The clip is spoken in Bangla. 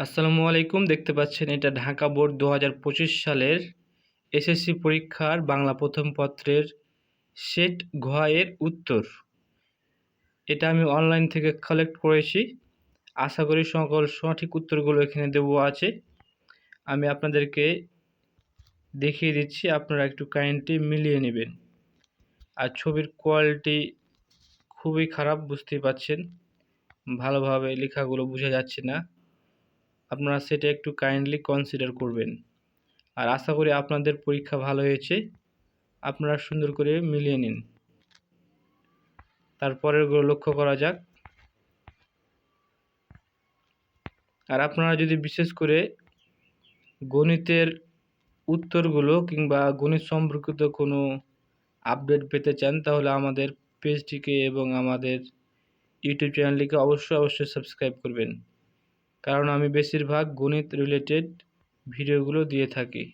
আসসালামু আলাইকুম, দেখতে পাচ্ছেন এটা ঢাকা বোর্ড দু সালের এসএসসি পরীক্ষার বাংলা প্রথম পত্রের সেট ঘয়ের উত্তর। এটা আমি অনলাইন থেকে কালেক্ট করেছি। আশা করি সকল সঠিক উত্তরগুলো এখানে দেবো আছে। আমি আপনাদেরকে দেখিয়ে দিচ্ছি, আপনারা একটু কাইন্ডলি মিলিয়ে নেবেন। আর ছবির কোয়ালিটি খুবই খারাপ, বুঝতেই পাচ্ছেন। ভালোভাবে লেখাগুলো বোঝা যাচ্ছে না। আপনারা সেটা একটু কাইন্ডলি কনসিডার করবেন। আর আশা করি আপনাদের পরীক্ষা ভালো হয়েছে। আপনারা সুন্দর করে মিলিয়ে নিন। তারপরেরগুলো লক্ষ্য করা যাক। আর আপনারা যদি বিশেষ করে গণিতের উত্তরগুলো কিংবা গণিত সম্পর্কিত কোনো আপডেট পেতে চান, তাহলে আমাদের পেজটিকে এবং আমাদের ইউটিউব চ্যানেলটিকে অবশ্যই অবশ্যই সাবস্ক্রাইব করবেন। কারণ আমি বেশিরভাগ গণিত রিলেটেড ভিডিওগুলো দিয়ে থাকি।